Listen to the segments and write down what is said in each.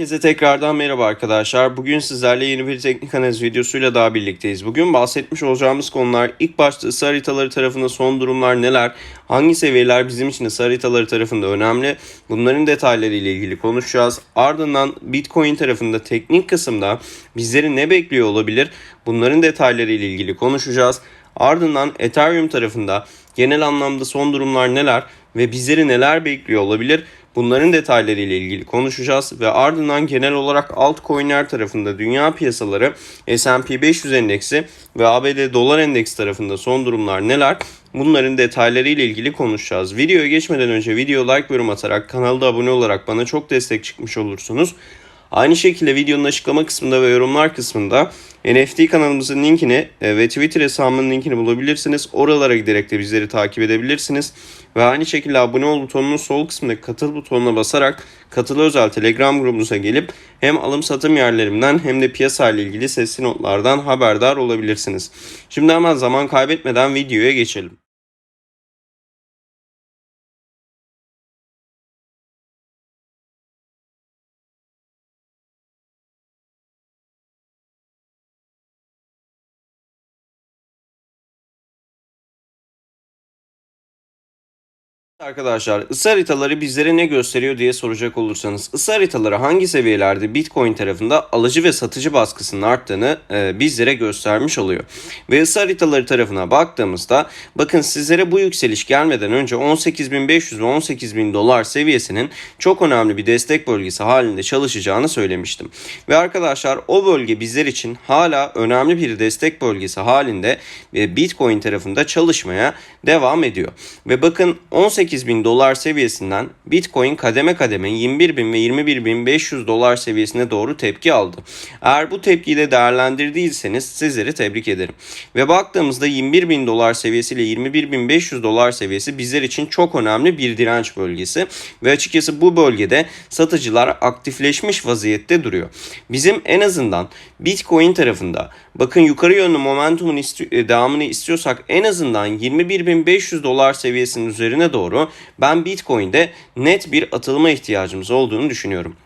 Herkese tekrardan merhaba arkadaşlar. Bugün sizlerle yeni bir teknik analiz videosuyla daha birlikteyiz. Bugün bahsetmiş olacağımız konular ilk başta ısı haritaları tarafında son durumlar neler, hangi seviyeler bizim için ısı haritaları tarafında önemli bunların detayları ile ilgili konuşacağız. Ardından Bitcoin tarafında teknik kısımda bizleri ne bekliyor olabilir bunların detayları ile ilgili konuşacağız. Ardından Ethereum tarafında genel anlamda son durumlar neler ve bizleri neler bekliyor olabilir Bunların detayları ile ilgili konuşacağız ve ardından genel olarak altcoin'ler tarafında dünya piyasaları S&P 500 endeksi ve ABD dolar endeksi tarafında son durumlar neler? Bunların detayları ile ilgili konuşacağız. Videoya geçmeden önce video like yorum atarak kanalda abone olarak bana çok destek çıkmış olursunuz. Aynı şekilde videonun açıklama kısmında ve yorumlar kısmında NFT kanalımızın linkini e, ve Twitter hesabımın linkini bulabilirsiniz. Oralara giderek de bizleri takip edebilirsiniz. Ve aynı şekilde abone ol butonunun sol kısmındaki katıl butonuna basarak katılı özel Telegram grubumuza gelip hem alım satım yerlerimden hem de piyasa ile ilgili sesli notlardan haberdar olabilirsiniz. Şimdi hemen zaman kaybetmeden videoya geçelim. Arkadaşlar ısı haritaları bizlere ne gösteriyor diye soracak olursanız ısı haritaları hangi seviyelerde Bitcoin tarafında alıcı ve satıcı baskısının arttığını e, bizlere göstermiş oluyor. Ve ısı haritaları tarafına baktığımızda bakın sizlere bu yükseliş gelmeden önce 18.500 ve 18.000 dolar seviyesinin çok önemli bir destek bölgesi halinde çalışacağını söylemiştim. Ve arkadaşlar o bölge bizler için hala önemli bir destek bölgesi halinde e, Bitcoin tarafında çalışmaya devam ediyor. Ve bakın 18 18 bin dolar seviyesinden Bitcoin kademe kademe 21 bin ve 21 bin 500 dolar seviyesine doğru tepki aldı. Eğer bu tepkiyi de değerlendirdiyseniz sizleri tebrik ederim. Ve baktığımızda 21 bin dolar seviyesi ile 21 bin 500 dolar seviyesi bizler için çok önemli bir direnç bölgesi. Ve açıkçası bu bölgede satıcılar aktifleşmiş vaziyette duruyor. Bizim en azından Bitcoin tarafında bakın yukarı yönlü momentumun isti- devamını istiyorsak en azından 21.500 dolar seviyesinin üzerine doğru ben Bitcoin'de net bir atılıma ihtiyacımız olduğunu düşünüyorum.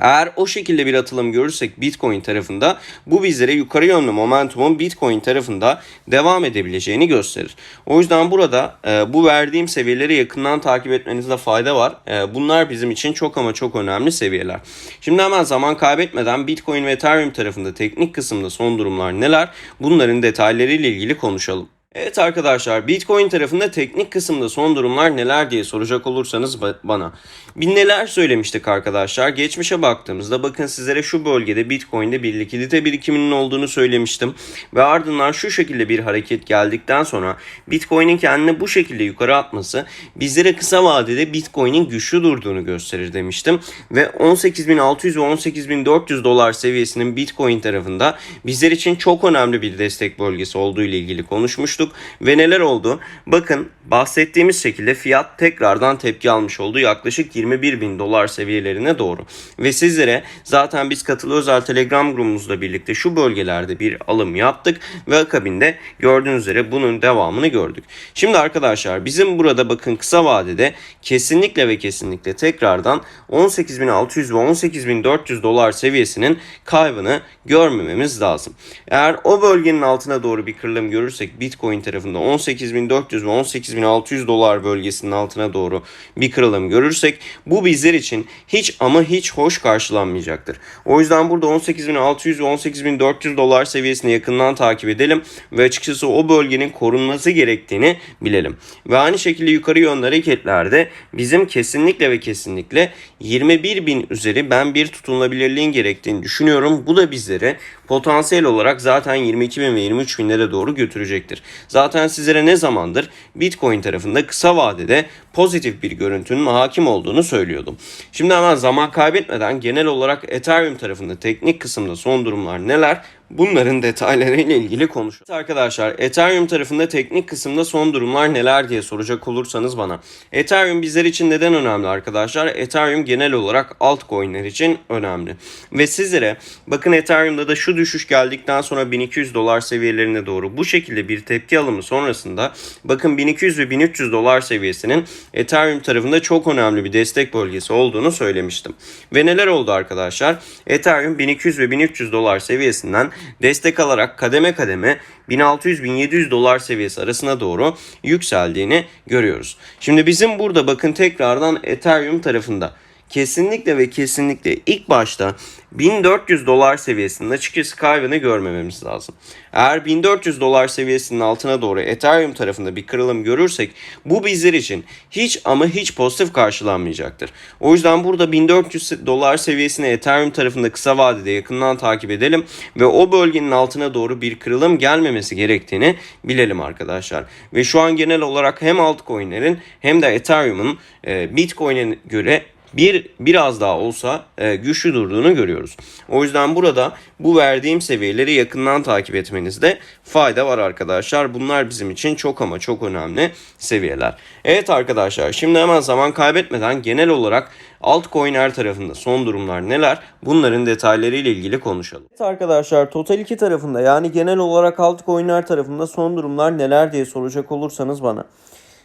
Eğer o şekilde bir atılım görürsek Bitcoin tarafında bu bizlere yukarı yönlü momentumun Bitcoin tarafında devam edebileceğini gösterir. O yüzden burada e, bu verdiğim seviyeleri yakından takip etmenizde fayda var. E, bunlar bizim için çok ama çok önemli seviyeler. Şimdi hemen zaman kaybetmeden Bitcoin ve Ethereum tarafında teknik kısımda son durumlar neler? Bunların detaylarıyla ilgili konuşalım. Evet arkadaşlar Bitcoin tarafında teknik kısımda son durumlar neler diye soracak olursanız bana. Bir neler söylemiştik arkadaşlar. Geçmişe baktığımızda bakın sizlere şu bölgede Bitcoin'de bir likidite birikiminin olduğunu söylemiştim. Ve ardından şu şekilde bir hareket geldikten sonra Bitcoin'in kendini bu şekilde yukarı atması bizlere kısa vadede Bitcoin'in güçlü durduğunu gösterir demiştim. Ve 18.600 ve 18.400 dolar seviyesinin Bitcoin tarafında bizler için çok önemli bir destek bölgesi olduğu ile ilgili konuşmuştuk konuştuk ve neler oldu? Bakın bahsettiğimiz şekilde fiyat tekrardan tepki almış oldu yaklaşık 21 bin dolar seviyelerine doğru. Ve sizlere zaten biz katılı özel telegram grubumuzla birlikte şu bölgelerde bir alım yaptık ve akabinde gördüğünüz üzere bunun devamını gördük. Şimdi arkadaşlar bizim burada bakın kısa vadede kesinlikle ve kesinlikle tekrardan 18.600 ve 18.400 dolar seviyesinin kaybını görmememiz lazım. Eğer o bölgenin altına doğru bir kırılım görürsek Bitcoin Bitcoin tarafında 18.400 ve 18.600 dolar bölgesinin altına doğru bir kırılım görürsek bu bizler için hiç ama hiç hoş karşılanmayacaktır. O yüzden burada 18.600 ve 18.400 dolar seviyesini yakından takip edelim ve açıkçası o bölgenin korunması gerektiğini bilelim. Ve aynı şekilde yukarı yönlü hareketlerde bizim kesinlikle ve kesinlikle 21 bin üzeri ben bir tutunulabilirliğin gerektiğini düşünüyorum. Bu da bizlere potansiyel olarak zaten 22 bin ve 23 binlere doğru götürecektir. Zaten sizlere ne zamandır Bitcoin tarafında kısa vadede pozitif bir görüntünün hakim olduğunu söylüyordum. Şimdi hemen zaman kaybetmeden genel olarak Ethereum tarafında teknik kısımda son durumlar neler? Bunların detaylarıyla ilgili konuşalım. Arkadaşlar Ethereum tarafında teknik kısımda son durumlar neler diye soracak olursanız bana. Ethereum bizler için neden önemli arkadaşlar? Ethereum genel olarak altcoin'ler için önemli. Ve sizlere bakın Ethereum'da da şu düşüş geldikten sonra 1200 dolar seviyelerine doğru bu şekilde bir tepki alımı sonrasında bakın 1200 ve 1300 dolar seviyesinin Ethereum tarafında çok önemli bir destek bölgesi olduğunu söylemiştim. Ve neler oldu arkadaşlar? Ethereum 1200 ve 1300 dolar seviyesinden destek alarak kademe kademe 1600-1700 dolar seviyesi arasına doğru yükseldiğini görüyoruz. Şimdi bizim burada bakın tekrardan Ethereum tarafında kesinlikle ve kesinlikle ilk başta 1400 dolar seviyesinin açıkçası kaybını görmememiz lazım. Eğer 1400 dolar seviyesinin altına doğru Ethereum tarafında bir kırılım görürsek bu bizler için hiç ama hiç pozitif karşılanmayacaktır. O yüzden burada 1400 dolar seviyesini Ethereum tarafında kısa vadede yakından takip edelim ve o bölgenin altına doğru bir kırılım gelmemesi gerektiğini bilelim arkadaşlar. Ve şu an genel olarak hem altcoin'lerin hem de Ethereum'un e, Bitcoin'e göre bir biraz daha olsa e, güçlü durduğunu görüyoruz. O yüzden burada bu verdiğim seviyeleri yakından takip etmenizde fayda var arkadaşlar. Bunlar bizim için çok ama çok önemli seviyeler. Evet arkadaşlar şimdi hemen zaman kaybetmeden genel olarak altcoin'ler tarafında son durumlar neler? Bunların detaylarıyla ilgili konuşalım. Evet arkadaşlar Total 2 tarafında yani genel olarak altcoin'ler tarafında son durumlar neler diye soracak olursanız bana.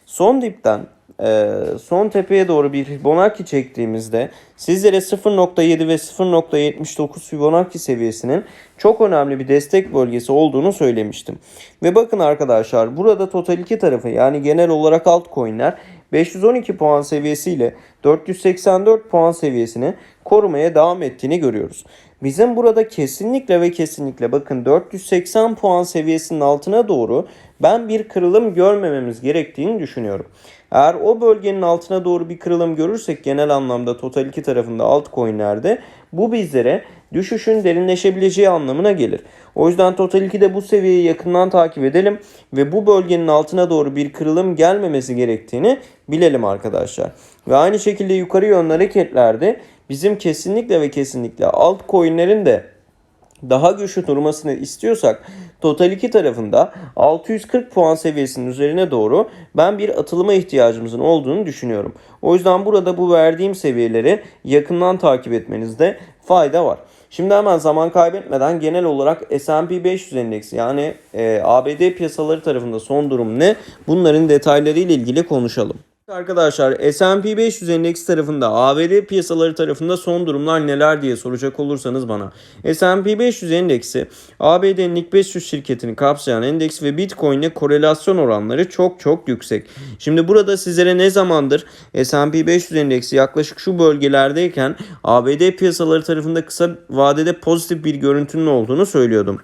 Son dipten son tepeye doğru bir Fibonacci çektiğimizde sizlere 0.7 ve 0.79 Fibonacci seviyesinin çok önemli bir destek bölgesi olduğunu söylemiştim. Ve bakın arkadaşlar burada Total 2 tarafı yani genel olarak altcoin'ler 512 puan seviyesiyle 484 puan seviyesini korumaya devam ettiğini görüyoruz. Bizim burada kesinlikle ve kesinlikle bakın 480 puan seviyesinin altına doğru ben bir kırılım görmememiz gerektiğini düşünüyorum. Eğer o bölgenin altına doğru bir kırılım görürsek genel anlamda Total 2 tarafında altcoin'lerde bu bizlere düşüşün derinleşebileceği anlamına gelir. O yüzden Total 2'de bu seviyeyi yakından takip edelim ve bu bölgenin altına doğru bir kırılım gelmemesi gerektiğini bilelim arkadaşlar. Ve aynı şekilde yukarı yönlü hareketlerde bizim kesinlikle ve kesinlikle altcoin'lerin de daha güçlü durmasını istiyorsak Total 2 tarafında 640 puan seviyesinin üzerine doğru ben bir atılıma ihtiyacımızın olduğunu düşünüyorum. O yüzden burada bu verdiğim seviyeleri yakından takip etmenizde fayda var. Şimdi hemen zaman kaybetmeden genel olarak S&P 500 endeksi yani e, ABD piyasaları tarafında son durum ne? Bunların detaylarıyla ilgili konuşalım. Arkadaşlar S&P 500 endeksi tarafında ABD piyasaları tarafında son durumlar neler diye soracak olursanız bana. S&P 500 endeksi ABD'nin ilk 500 şirketini kapsayan endeks ve Bitcoin ile korelasyon oranları çok çok yüksek. Şimdi burada sizlere ne zamandır S&P 500 endeksi yaklaşık şu bölgelerdeyken ABD piyasaları tarafında kısa vadede pozitif bir görüntünün olduğunu söylüyordum.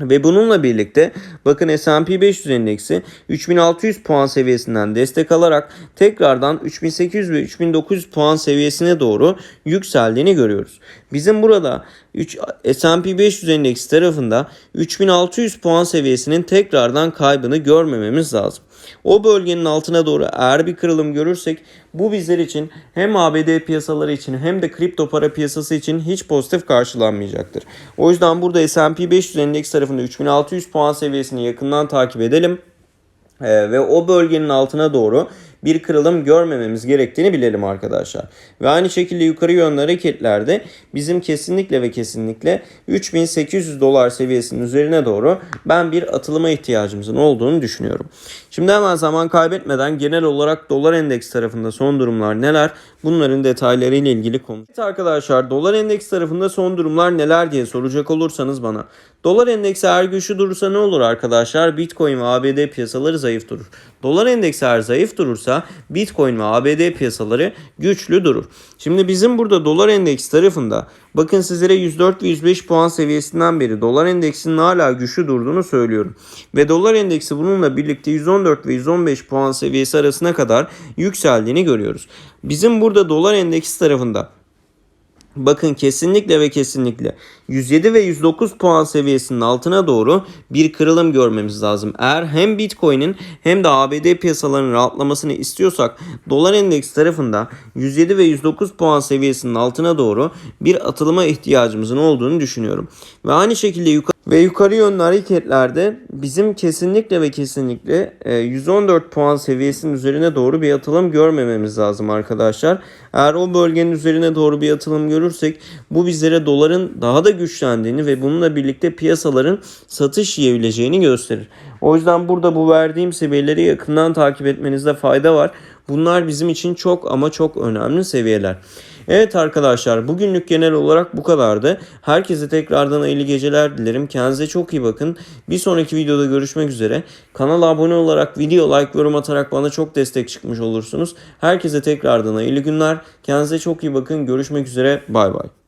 Ve bununla birlikte bakın S&P 500 endeksi 3600 puan seviyesinden destek alarak tekrardan 3800 ve 3900 puan seviyesine doğru yükseldiğini görüyoruz. Bizim burada S&P 500 endeksi tarafında 3600 puan seviyesinin tekrardan kaybını görmememiz lazım. O bölgenin altına doğru eğer bir kırılım görürsek bu bizler için hem ABD piyasaları için hem de kripto para piyasası için hiç pozitif karşılanmayacaktır. O yüzden burada S&P 500 endeks tarafında 3600 puan seviyesini yakından takip edelim. Ee, ve o bölgenin altına doğru bir kırılım görmememiz gerektiğini bilelim arkadaşlar. Ve aynı şekilde yukarı yönlü hareketlerde bizim kesinlikle ve kesinlikle 3800 dolar seviyesinin üzerine doğru ben bir atılıma ihtiyacımızın olduğunu düşünüyorum. Şimdi hemen zaman kaybetmeden genel olarak dolar endeks tarafında son durumlar neler? Bunların detaylarıyla ilgili konu. Evet arkadaşlar dolar endeks tarafında son durumlar neler diye soracak olursanız bana. Dolar endeksi eğer güçlü durursa ne olur arkadaşlar? Bitcoin ve ABD piyasaları zayıf durur. Dolar endeksi eğer zayıf durursa Bitcoin ve ABD piyasaları güçlü durur. Şimdi bizim burada dolar endeksi tarafında bakın sizlere 104 ve 105 puan seviyesinden beri dolar endeksinin hala güçlü durduğunu söylüyorum. Ve dolar endeksi bununla birlikte 114 ve 115 puan seviyesi arasına kadar yükseldiğini görüyoruz. Bizim burada dolar endeksi tarafında Bakın kesinlikle ve kesinlikle 107 ve 109 puan seviyesinin altına doğru bir kırılım görmemiz lazım. Eğer hem Bitcoin'in hem de ABD piyasalarının rahatlamasını istiyorsak dolar endeks tarafında 107 ve 109 puan seviyesinin altına doğru bir atılıma ihtiyacımızın olduğunu düşünüyorum. Ve aynı şekilde yukarı Ve yukarı yönlü hareketlerde bizim kesinlikle ve kesinlikle e, 114 puan seviyesinin üzerine doğru bir atılım görmememiz lazım arkadaşlar. Eğer o bölgenin üzerine doğru bir atılım görürsek bu bizlere doların daha da güçlendiğini ve bununla birlikte piyasaların satış yiyebileceğini gösterir. O yüzden burada bu verdiğim seviyeleri yakından takip etmenizde fayda var. Bunlar bizim için çok ama çok önemli seviyeler. Evet arkadaşlar bugünlük genel olarak bu kadardı. Herkese tekrardan hayırlı geceler dilerim. Kendinize çok iyi bakın. Bir sonraki videoda görüşmek üzere. Kanala abone olarak video like yorum atarak bana çok destek çıkmış olursunuz. Herkese tekrardan hayırlı günler. Kendinize çok iyi bakın. Görüşmek üzere. Bay bay.